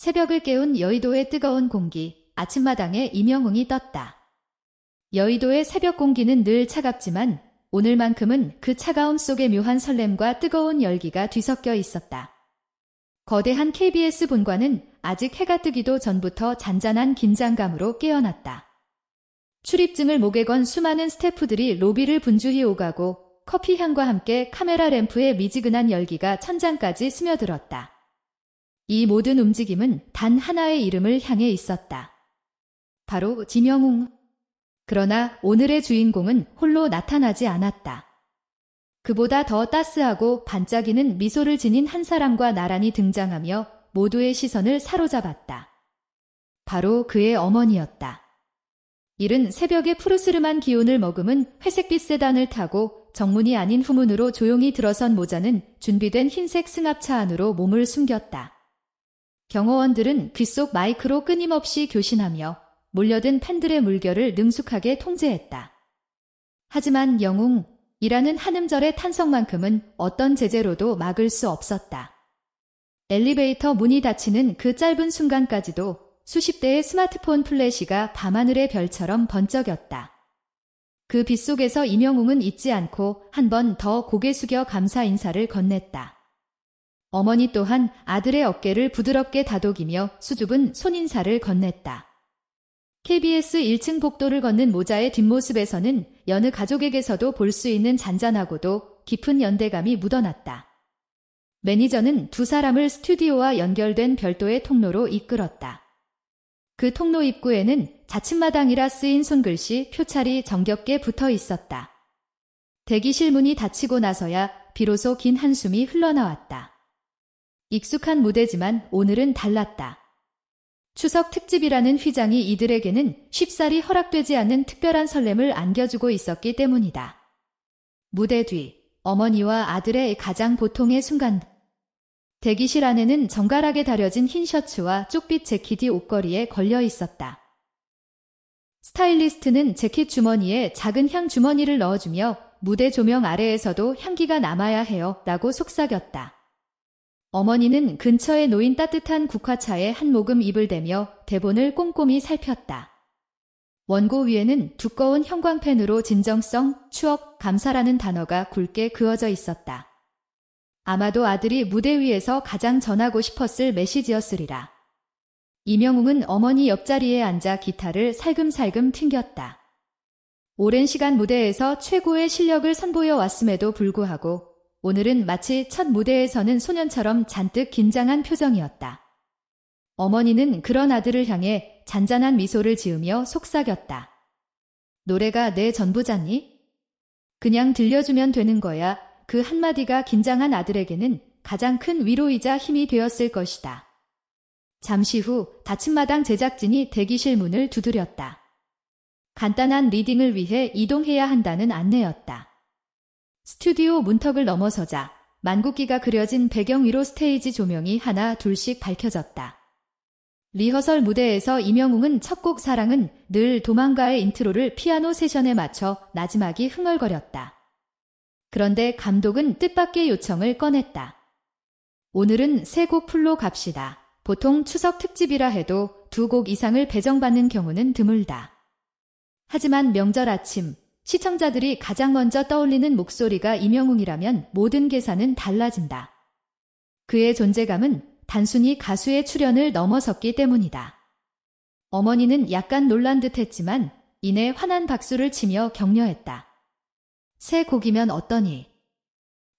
새벽을 깨운 여의도의 뜨거운 공기, 아침마당에 임영웅이 떴다. 여의도의 새벽 공기는 늘 차갑지만 오늘만큼은 그 차가움 속에 묘한 설렘과 뜨거운 열기가 뒤섞여 있었다. 거대한 KBS 본관은 아직 해가 뜨기도 전부터 잔잔한 긴장감으로 깨어났다. 출입증을 목에 건 수많은 스태프들이 로비를 분주히 오가고 커피 향과 함께 카메라 램프의 미지근한 열기가 천장까지 스며들었다. 이 모든 움직임은 단 하나의 이름을 향해 있었다. 바로 지명웅. 그러나 오늘의 주인공은 홀로 나타나지 않았다. 그보다 더 따스하고 반짝이는 미소를 지닌 한 사람과 나란히 등장하며 모두의 시선을 사로잡았다. 바로 그의 어머니였다. 이른 새벽의 푸르스름한 기운을 머금은 회색빛 세단을 타고 정문이 아닌 후문으로 조용히 들어선 모자는 준비된 흰색 승합차 안으로 몸을 숨겼다. 경호원들은 귓속 마이크로 끊임없이 교신하며 몰려든 팬들의 물결을 능숙하게 통제했다. 하지만 영웅이라는 한음절의 탄성만큼은 어떤 제재로도 막을 수 없었다. 엘리베이터 문이 닫히는 그 짧은 순간까지도 수십 대의 스마트폰 플래시가 밤하늘의 별처럼 번쩍였다. 그 빛 속에서 임영웅은 잊지 않고 한 번 더 고개 숙여 감사 인사를 건넸다. 어머니 또한 아들의 어깨를 부드럽게 다독이며 수줍은 손인사를 건넸다. KBS 1층 복도를 걷는 모자의 뒷모습에서는 여느 가족에게서도 볼 수 있는 잔잔하고도 깊은 연대감이 묻어났다. 매니저는 두 사람을 스튜디오와 연결된 별도의 통로로 이끌었다. 그 통로 입구에는 자칫마당이라 쓰인 손글씨 표찰이 정겹게 붙어 있었다. 대기실 문이 닫히고 나서야 비로소 긴 한숨이 흘러나왔다. 익숙한 무대지만 오늘은 달랐다. 추석 특집이라는 휘장이 이들에게는 쉽사리 허락되지 않는 특별한 설렘을 안겨주고 있었기 때문이다. 무대 뒤 어머니와 아들의 가장 보통의 순간 대기실 안에는 정갈하게 다려진 흰 셔츠와 쪽빛 재킷이 옷걸이에 걸려 있었다. 스타일리스트는 재킷 주머니에 작은 향 주머니를 넣어주며 무대 조명 아래에서도 향기가 남아야 해요 라고 속삭였다. 어머니는 근처에 놓인 따뜻한 국화차에 한 모금 입을 대며 대본을 꼼꼼히 살폈다. 원고 위에는 두꺼운 형광펜으로 진정성, 추억, 감사라는 단어가 굵게 그어져 있었다. 아마도 아들이 무대 위에서 가장 전하고 싶었을 메시지였으리라. 이명웅은 어머니 옆자리에 앉아 기타를 살금살금 튕겼다. 오랜 시간 무대에서 최고의 실력을 선보여 왔음에도 불구하고 오늘은 마치 첫 무대에 서는 소년처럼 잔뜩 긴장한 표정이었다. 어머니는 그런 아들을 향해 잔잔한 미소를 지으며 속삭였다. 노래가 내 전부잖니? 그냥 들려주면 되는 거야. 그 한마디가 긴장한 아들에게는 가장 큰 위로이자 힘이 되었을 것이다. 잠시 후 닫힌마당 제작진이 대기실 문을 두드렸다. 간단한 리딩을 위해 이동해야 한다는 안내였다. 스튜디오 문턱을 넘어서자 만국기가 그려진 배경 위로 스테이지 조명이 하나 둘씩 밝혀졌다. 리허설 무대에서 임영웅은 첫 곡 사랑은 늘 도망가의 인트로를 피아노 세션에 맞춰 나지막이 흥얼거렸다. 그런데 감독은 뜻밖의 요청을 꺼냈다. 오늘은 세 곡 풀로 갑시다. 보통 추석 특집이라 해도 두 곡 이상을 배정받는 경우는 드물다. 하지만 명절 아침 시청자들이 가장 먼저 떠올리는 목소리가 임영웅이라면 모든 계산은 달라진다. 그의 존재감은 단순히 가수의 출연을 넘어섰기 때문이다. 어머니는 약간 놀란 듯 했지만 이내 환한 박수를 치며 격려했다. 새 곡이면 어떠니?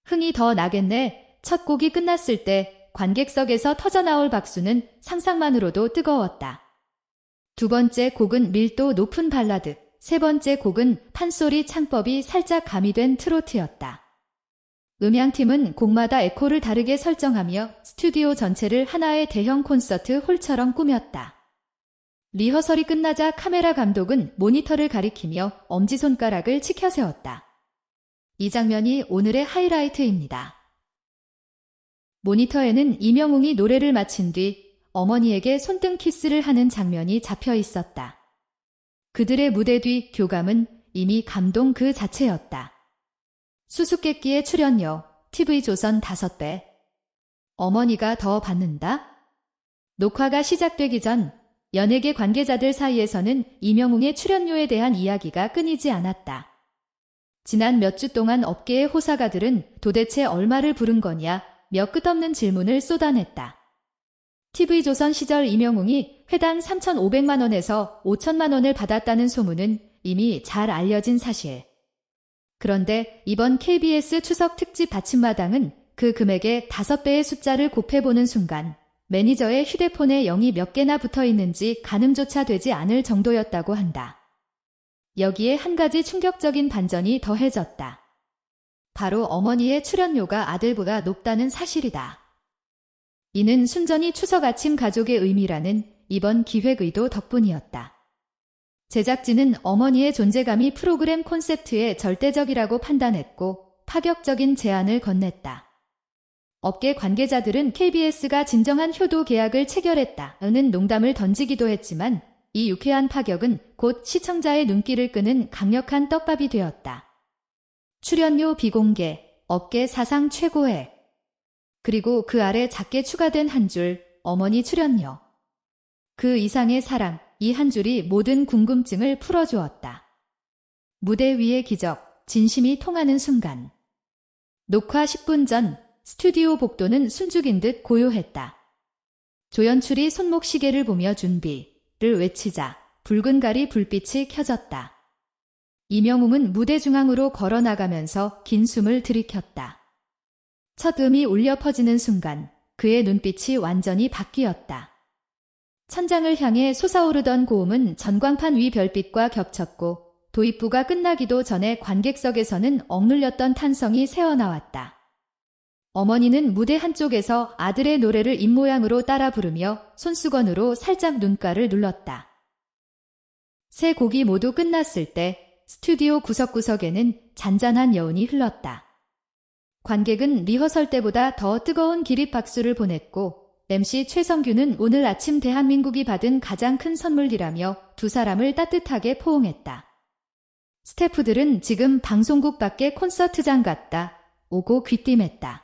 흥이 더 나겠네. 첫 곡이 끝났을 때 관객석에서 터져나올 박수는 상상만으로도 뜨거웠다. 두 번째 곡은 밀도 높은 발라드, 세 번째 곡은 판소리 창법이 살짝 가미된 트로트였다. 음향팀은 곡마다 에코를 다르게 설정하며 스튜디오 전체를 하나의 대형 콘서트 홀처럼 꾸몄다. 리허설이 끝나자 카메라 감독은 모니터를 가리키며 엄지손가락을 치켜 세웠다. 이 장면이 오늘의 하이라이트입니다. 모니터에는 이명웅이 노래를 마친 뒤 어머니에게 손등 키스를 하는 장면이 잡혀 있었다. 그들의 무대 뒤 교감은 이미 감동 그 자체였다. 수수께끼의 출연료 TV조선 5배. 어머니가 더 받는다? 녹화가 시작되기 전 연예계 관계자들 사이에서는 이명웅의 출연료에 대한 이야기가 끊이지 않았다. 지난 몇 주 동안 업계의 호사가들은 도대체 얼마를 부른 거냐 몇 끝없는 질문을 쏟아냈다. TV조선 시절 이명웅이 회당 3,500만 원에서 5천만 원을 받았다는 소문은 이미 잘 알려진 사실. 그런데 이번 KBS 추석 특집 받침마당은 그 금액의 5배의 숫자를 곱해보는 순간 매니저의 휴대폰에 0이 몇 개나 붙어 있는지 가늠조차 되지 않을 정도였다고 한다. 여기에 한 가지 충격적인 반전이 더해졌다. 바로 어머니의 출연료가 아들보다 높다는 사실이다. 이는 순전히 추석 아침 가족의 의미라는 이번 기획 의도 덕분이었다. 제작진은 어머니의 존재감이 프로그램 콘셉트에 절대적이라고 판단했고 파격적인 제안을 건넸다. 업계 관계자들은 KBS가 진정한 효도 계약을 체결했다 는 농담을 던지기도 했지만 이 유쾌한 파격은 곧 시청자의 눈길을 끄는 강력한 떡밥이 되었다. 출연료 비공개, 업계 사상 최고의 그리고 그 아래 작게 추가된 한 줄, 어머니 출연료. 그 이상의 사랑, 이 한 줄이 모든 궁금증을 풀어주었다. 무대 위의 기적, 진심이 통하는 순간. 녹화 10분 전, 스튜디오 복도는 숨죽인 듯 고요했다. 조연출이 손목 시계를 보며 준비를 외치자 붉은 가리 불빛이 켜졌다. 이명웅은 무대 중앙으로 걸어 나가면서 긴 숨을 들이켰다. 첫 음이 울려 퍼지는 순간 그의 눈빛이 완전히 바뀌었다. 천장을 향해 솟아오르던 고음은 전광판 위 별빛과 겹쳤고 도입부가 끝나기도 전에 관객석에서는 억눌렸던 탄성이 새어나왔다. 어머니는 무대 한쪽에서 아들의 노래를 입모양으로 따라 부르며 손수건으로 살짝 눈가를 눌렀다. 세 곡이 모두 끝났을 때 스튜디오 구석구석에는 잔잔한 여운이 흘렀다. 관객은 리허설 때보다 더 뜨거운 기립 박수를 보냈고 MC 최성규는 오늘 아침 대한민국이 받은 가장 큰 선물이라며 두 사람을 따뜻하게 포옹했다. 스태프들은 지금 방송국 밖에 콘서트장 같다. 오고 귀띔했다.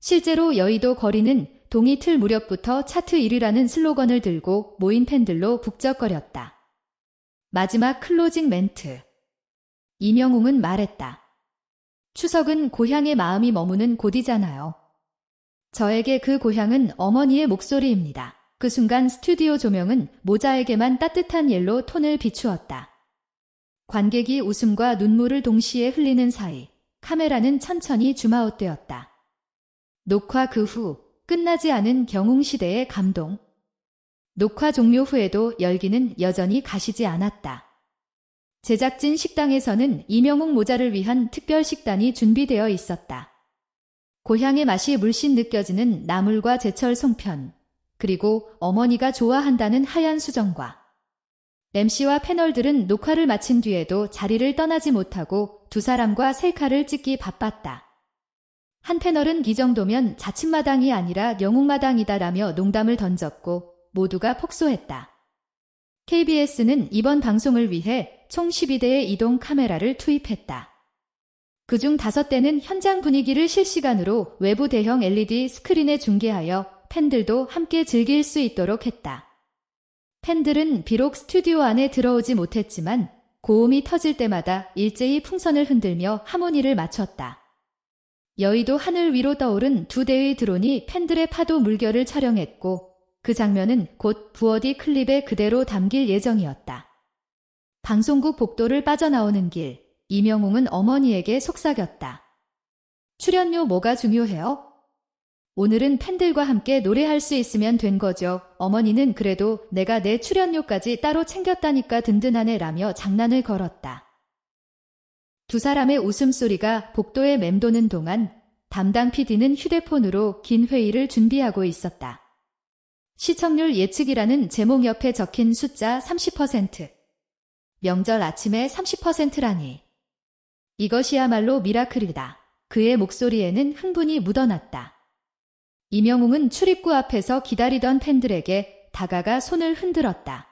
실제로 여의도 거리는 동이 틀 무렵부터 차트 1위라는 슬로건을 들고 모인 팬들로 북적거렸다. 마지막 클로징 멘트. 이명웅은 말했다. 추석은 고향의 마음이 머무는 곳이잖아요. 저에게 그 고향은 어머니의 목소리입니다. 그 순간 스튜디오 조명은 모자에게만 따뜻한 옐로 톤을 비추었다. 관객이 웃음과 눈물을 동시에 흘리는 사이 카메라는 천천히 줌아웃되었다. 녹화 그 후 끝나지 않은 경웅시대의 감동. 녹화 종료 후에도 열기는 여전히 가시지 않았다. 제작진 식당에서는 이명웅 모자를 위한 특별 식단이 준비되어 있었다. 고향의 맛이 물씬 느껴지는 나물과 제철 송편, 그리고 어머니가 좋아한다는 하얀 수정과 MC와 패널들은 녹화를 마친 뒤에도 자리를 떠나지 못하고 두 사람과 셀카를 찍기 바빴다. 한 패널은 이 정도면 자칫마당이 아니라 영웅마당이다라며 농담을 던졌고 모두가 폭소했다. KBS는 이번 방송을 위해 총 12대의 이동 카메라를 투입했다. 그중 5대는 현장 분위기를 실시간으로 외부 대형 LED 스크린에 중계하여 팬들도 함께 즐길 수 있도록 했다. 팬들은 비록 스튜디오 안에 들어오지 못했지만 고음이 터질 때마다 일제히 풍선을 흔들며 하모니를 맞췄다. 여의도 하늘 위로 떠오른 두 대의 드론이 팬들의 파도 물결을 촬영했고 그 장면은 곧 부어디 클립에 그대로 담길 예정이었다. 방송국 복도를 빠져나오는 길, 이명웅은 어머니에게 속삭였다. 출연료 뭐가 중요해요? 오늘은 팬들과 함께 노래할 수 있으면 된 거죠. 어머니는 그래도 내가 내 출연료까지 따로 챙겼다니까 든든하네 라며 장난을 걸었다. 두 사람의 웃음소리가 복도에 맴도는 동안 담당 PD는 휴대폰으로 긴 회의를 준비하고 있었다. 시청률 예측이라는 제목 옆에 적힌 숫자 30%. 명절 아침에 30%라니. 이것이야말로 미라클이다. 그의 목소리에는 흥분이 묻어났다. 이명웅은 출입구 앞에서 기다리던 팬들에게 다가가 손을 흔들었다.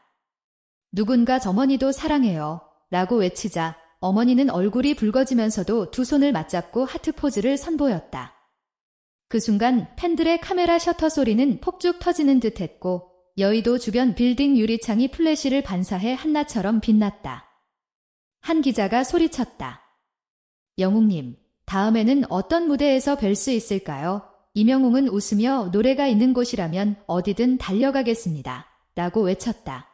누군가 저머니도 사랑해요. 라고 외치자 어머니는 얼굴이 붉어지면서도 두 손을 맞잡고 하트 포즈를 선보였다. 그 순간 팬들의 카메라 셔터 소리는 폭죽 터지는 듯 했고 여의도 주변 빌딩 유리창이 플래시를 반사해 한낮처럼 빛났다. 한 기자가 소리쳤다. 영웅님, 다음에는 어떤 무대에서 뵐 수 있을까요? 이명웅은 웃으며 노래가 있는 곳이라면 어디든 달려가겠습니다. 라고 외쳤다.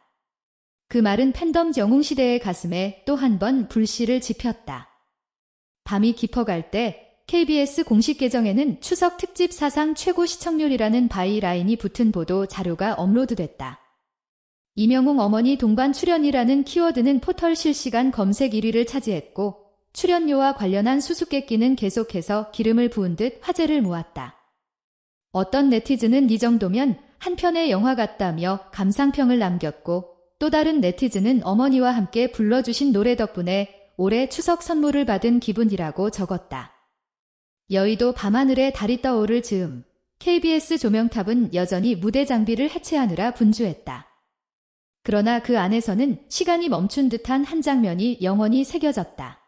그 말은 팬덤 영웅시대의 가슴에 또 한 번 불씨를 지폈다. 밤이 깊어갈 때 KBS 공식 계정에는 추석 특집 사상 최고 시청률이라는 바이라인이 붙은 보도 자료가 업로드됐다. 이명웅 어머니 동반 출연이라는 키워드는 포털 실시간 검색 1위를 차지했고 출연료와 관련한 수수께끼는 계속해서 기름을 부은 듯 화제를 모았다. 어떤 네티즌은 이 정도면 한 편의 영화 같다며 감상평을 남겼고 또 다른 네티즌은 어머니와 함께 불러주신 노래 덕분에 올해 추석 선물을 받은 기분이라고 적었다. 여의도 밤하늘에 달이 떠오를 즈음 KBS 조명탑은 여전히 무대 장비를 해체하느라 분주했다. 그러나 그 안에서는 시간이 멈춘 듯한 한 장면이 영원히 새겨졌다.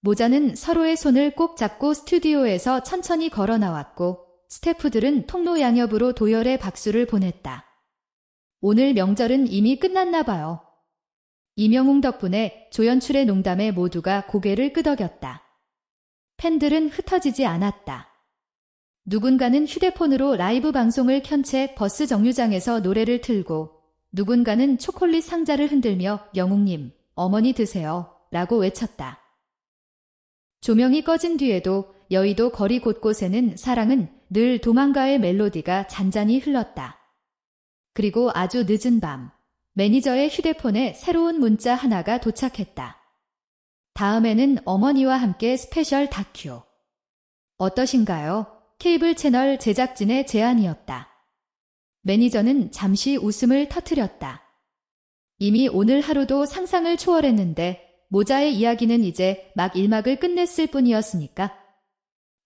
모자는 서로의 손을 꼭 잡고 스튜디오에서 천천히 걸어 나왔고 스태프들은 통로 양옆으로 도열의 박수를 보냈다. 오늘 명절은 이미 끝났나 봐요. 이명웅 덕분에 조연출의 농담에 모두가 고개를 끄덕였다. 팬들은 흩어지지 않았다. 누군가는 휴대폰으로 라이브 방송을 켠 채 버스 정류장에서 노래를 틀고 누군가는 초콜릿 상자를 흔들며 영웅님, 어머니 드세요. 라고 외쳤다. 조명이 꺼진 뒤에도 여의도 거리 곳곳에는 사랑은 늘 도망가의 멜로디가 잔잔히 흘렀다. 그리고 아주 늦은 밤, 매니저의 휴대폰에 새로운 문자 하나가 도착했다. 다음에는 어머니와 함께 스페셜 다큐. 어떠신가요? 케이블 채널 제작진의 제안이었다. 매니저는 잠시 웃음을 터뜨렸다. 이미 오늘 하루도 상상을 초월했는데 모자의 이야기는 이제 막 일막을 끝냈을 뿐이었으니까.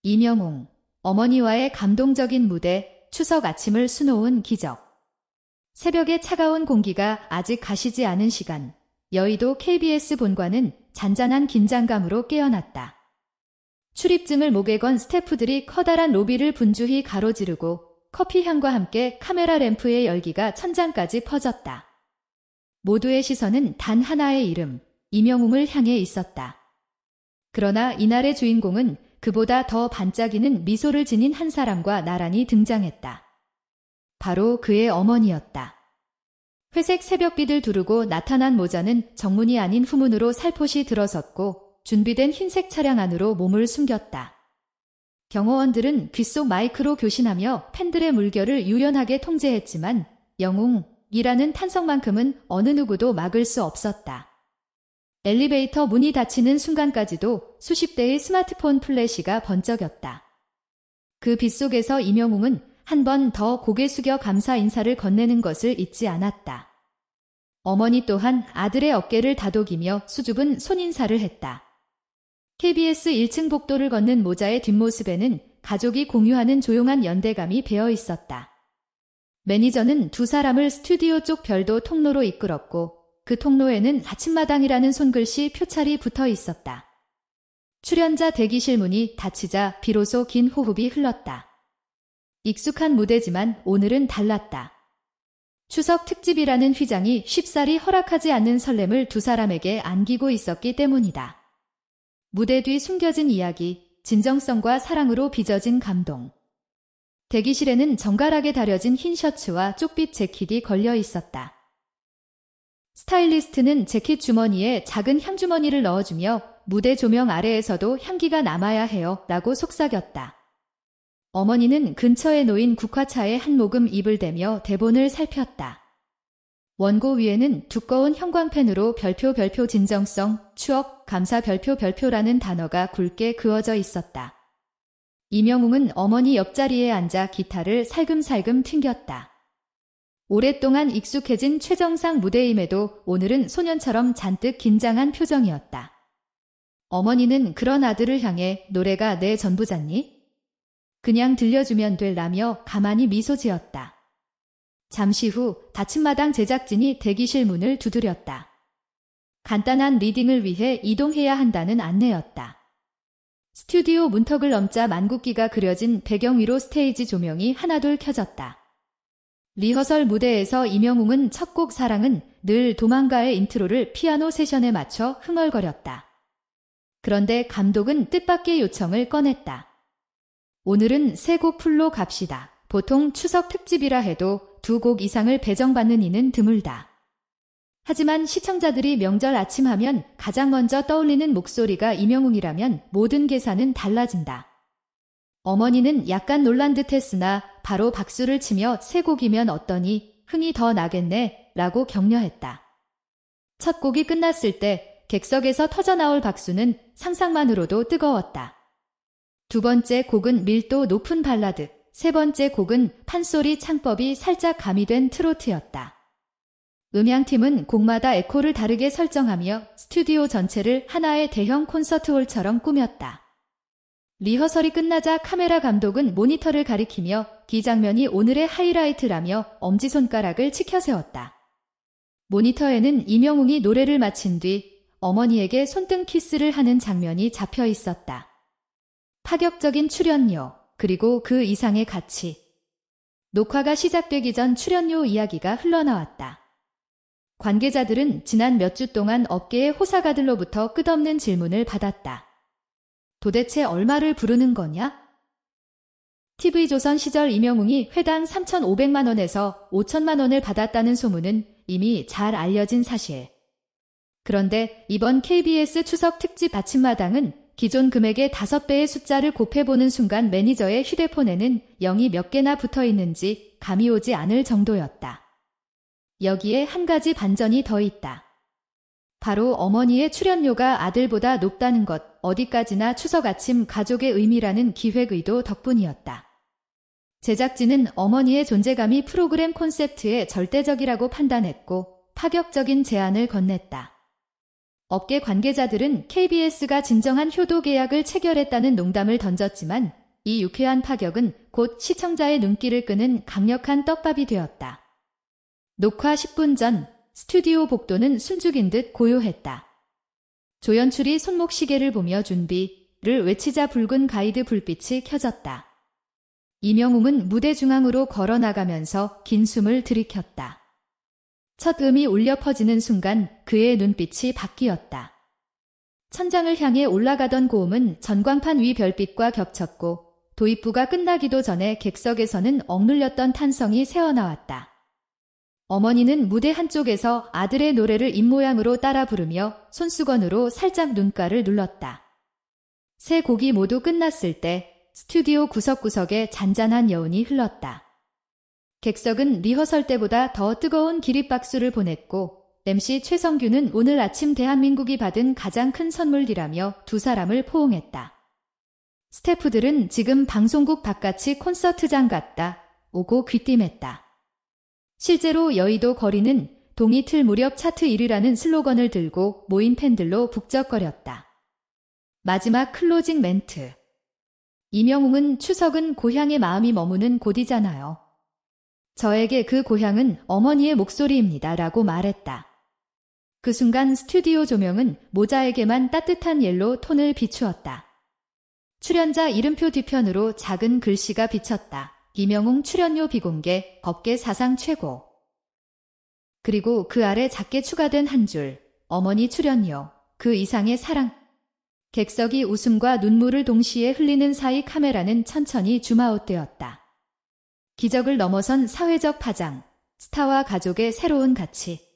이명웅, 어머니와의 감동적인 무대, 추석 아침을 수놓은 기적. 새벽의 차가운 공기가 아직 가시지 않은 시간, 여의도 KBS 본관은 잔잔한 긴장감으로 깨어났다. 출입증을 목에 건 스태프들이 커다란 로비를 분주히 가로지르고 커피 향과 함께 카메라 램프의 열기가 천장까지 퍼졌다. 모두의 시선은 단 하나의 이름, 이명웅을 향해 있었다. 그러나 이날의 주인공은 그보다 더 반짝이는 미소를 지닌 한 사람과 나란히 등장했다. 바로 그의 어머니였다. 회색 새벽빛을 두르고 나타난 모자는 정문이 아닌 후문으로 살포시 들어섰고 준비된 흰색 차량 안으로 몸을 숨겼다. 경호원들은 귓속 마이크로 교신하며 팬들의 물결을 유연하게 통제했지만 영웅이라는 탄성만큼은 어느 누구도 막을 수 없었다. 엘리베이터 문이 닫히는 순간까지도 수십 대의 스마트폰 플래시가 번쩍였다. 그 빗속에서 이명웅은 한 번 더 고개 숙여 감사 인사를 건네는 것을 잊지 않았다. 어머니 또한 아들의 어깨를 다독이며 수줍은 손인사를 했다. KBS 1층 복도를 걷는 모자의 뒷모습에는 가족이 공유하는 조용한 연대감이 배어 있었다. 매니저는 두 사람을 스튜디오 쪽 별도 통로로 이끌었고 그 통로에는 아침마당이라는 손글씨 표찰이 붙어 있었다. 출연자 대기실 문이 닫히자 비로소 긴 호흡이 흘렀다. 익숙한 무대지만 오늘은 달랐다. 추석 특집이라는 휘장이 쉽사리 허락하지 않는 설렘을 두 사람에게 안기고 있었기 때문이다. 무대 뒤 숨겨진 이야기, 진정성과 사랑으로 빚어진 감동. 대기실에는 정갈하게 다려진 흰 셔츠와 쪽빛 재킷이 걸려 있었다. 스타일리스트는 재킷 주머니에 작은 향주머니를 넣어주며 무대 조명 아래에서도 향기가 남아야 해요 라고 속삭였다. 어머니는 근처에 놓인 국화차에 한 모금 입을 대며 대본을 살폈다. 원고 위에는 두꺼운 형광펜으로 별표 별표 진정성, 추억, 감사 별표 별표라는 단어가 굵게 그어져 있었다. 이명웅은 어머니 옆자리에 앉아 기타를 살금살금 튕겼다. 오랫동안 익숙해진 최정상 무대임에도 오늘은 소년처럼 잔뜩 긴장한 표정이었다. 어머니는 그런 아들을 향해 노래가 내 전부잖니? 그냥 들려주면 될라며 가만히 미소 지었다. 잠시 후 닫힌마당 제작진이 대기실 문을 두드렸다. 간단한 리딩을 위해 이동해야 한다는 안내였다. 스튜디오 문턱을 넘자 만국기가 그려진 배경 위로 스테이지 조명이 하나둘 켜졌다. 리허설 무대에서 이명웅은 첫 곡 사랑은 늘 도망가의 인트로를 피아노 세션에 맞춰 흥얼거렸다. 그런데 감독은 뜻밖의 요청을 꺼냈다. 오늘은 세 곡 풀로 갑시다. 보통 추석 특집이라 해도 두 곡 이상을 배정받는 이는 드물다. 하지만 시청자들이 명절 아침 하면 가장 먼저 떠올리는 목소리가 이명웅이라면 모든 계산은 달라진다. 어머니는 약간 놀란 듯 했으나 바로 박수를 치며 세 곡이면 어떠니 흥이 더 나겠네 라고 격려했다. 첫 곡이 끝났을 때 객석에서 터져나올 박수는 상상만으로도 뜨거웠다. 두 번째 곡은 밀도 높은 발라드, 세 번째 곡은 판소리 창법이 살짝 가미된 트로트였다. 음향팀은 곡마다 에코를 다르게 설정하며 스튜디오 전체를 하나의 대형 콘서트홀처럼 꾸몄다. 리허설이 끝나자 카메라 감독은 모니터를 가리키며 이 장면이 오늘의 하이라이트라며 엄지손가락을 치켜세웠다. 모니터에는 이명웅이 노래를 마친 뒤 어머니에게 손등 키스를 하는 장면이 잡혀 있었다. 파격적인 출연료, 그리고 그 이상의 가치. 녹화가 시작되기 전 출연료 이야기가 흘러나왔다. 관계자들은 지난 몇 주 동안 업계의 호사가들로부터 끝없는 질문을 받았다. 도대체 얼마를 부르는 거냐? TV조선 시절 이명웅이 회당 3,500만 원에서 5천만 원을 받았다는 소문은 이미 잘 알려진 사실. 그런데 이번 KBS 추석 특집 아침마당은 기존 금액의 5배의 숫자를 곱해보는 순간 매니저의 휴대폰에는 0이 몇 개나 붙어 있는지 감이 오지 않을 정도였다. 여기에 한 가지 반전이 더 있다. 바로 어머니의 출연료가 아들보다 높다는 것, 어디까지나 추석 아침 가족의 의미라는 기획 의도 덕분이었다. 제작진은 어머니의 존재감이 프로그램 콘셉트에 절대적이라고 판단했고 파격적인 제안을 건넸다. 업계 관계자들은 KBS가 진정한 효도 계약을 체결했다는 농담을 던졌지만 이 유쾌한 파격은 곧 시청자의 눈길을 끄는 강력한 떡밥이 되었다. 녹화 10분 전 스튜디오 복도는 숨죽인 듯 고요했다. 조연출이 손목 시계를 보며 준비를 외치자 붉은 가이드 불빛이 켜졌다. 이명웅은 무대 중앙으로 걸어 나가면서 긴 숨을 들이켰다. 첫 음이 울려 퍼지는 순간 그의 눈빛이 바뀌었다. 천장을 향해 올라가던 고음은 전광판 위 별빛과 겹쳤고 도입부가 끝나기도 전에 객석에서는 억눌렸던 탄성이 새어나왔다. 어머니는 무대 한쪽에서 아들의 노래를 입모양으로 따라 부르며 손수건으로 살짝 눈가를 눌렀다. 세 곡이 모두 끝났을 때 스튜디오 구석구석에 잔잔한 여운이 흘렀다. 객석은 리허설 때보다 더 뜨거운 기립박수를 보냈고 MC 최성규는 오늘 아침 대한민국이 받은 가장 큰 선물이라며 두 사람을 포옹했다. 스태프들은 지금 방송국 바깥이 콘서트장 같다. 오고 귀띔했다. 실제로 여의도 거리는 동이 틀 무렵 차트 1위라는 슬로건을 들고 모인 팬들로 북적거렸다. 마지막 클로징 멘트. 이명웅은 추석은 고향의 마음이 머무는 곳이잖아요. 저에게 그 고향은 어머니의 목소리입니다. 라고 말했다. 그 순간 스튜디오 조명은 모자에게만 따뜻한 옐로 톤을 비추었다. 출연자 이름표 뒤편으로 작은 글씨가 비쳤다. 이명웅 출연료 비공개, 법계 사상 최고. 그리고 그 아래 작게 추가된 한 줄, 어머니 출연료, 그 이상의 사랑. 객석이 웃음과 눈물을 동시에 흘리는 사이 카메라는 천천히 줌아웃되었다. 기적을 넘어선 사회적 파장, 스타와 가족의 새로운 가치.